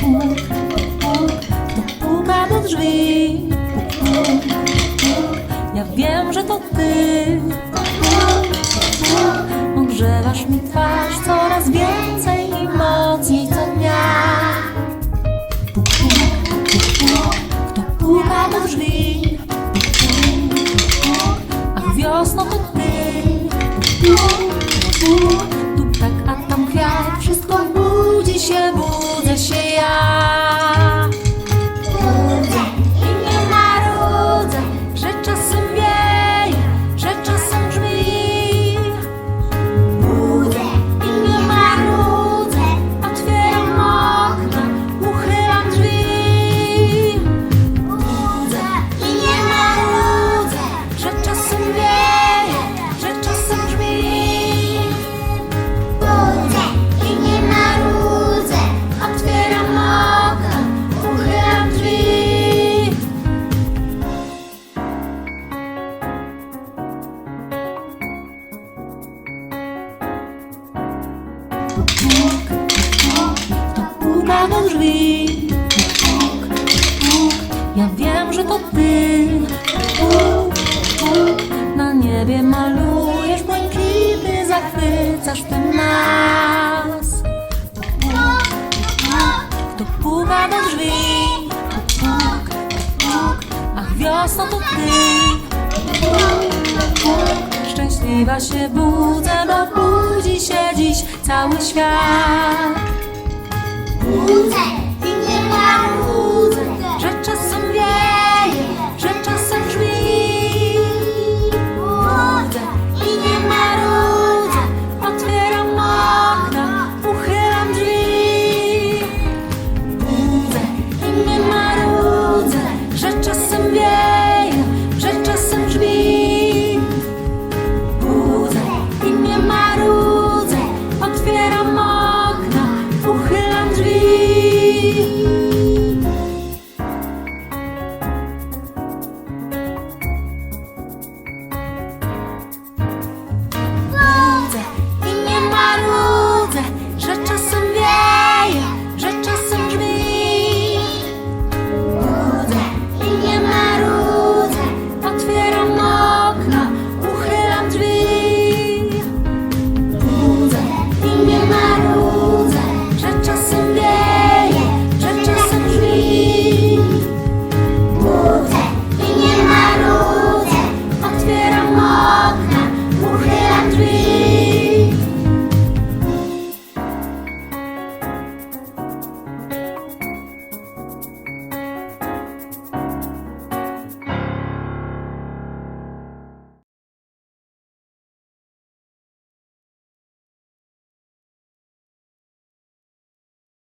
Puk, puk, kto puka do drzwi? Puk, puk, puk, ja wiem, że to ty. Puk, puk, ogrzewasz mi twarz coraz więcej puka do drzwi? Puk, puk, ja wiem, że to ty. Puk, puk, na niebie malujesz błękity, zachwycasz tym nas. Puk, puk, kto puka do drzwi? Puk, puk, ach wiosno to ty. Szczęśliwa się budzę, bo budzi się dziś cały świat. Budzę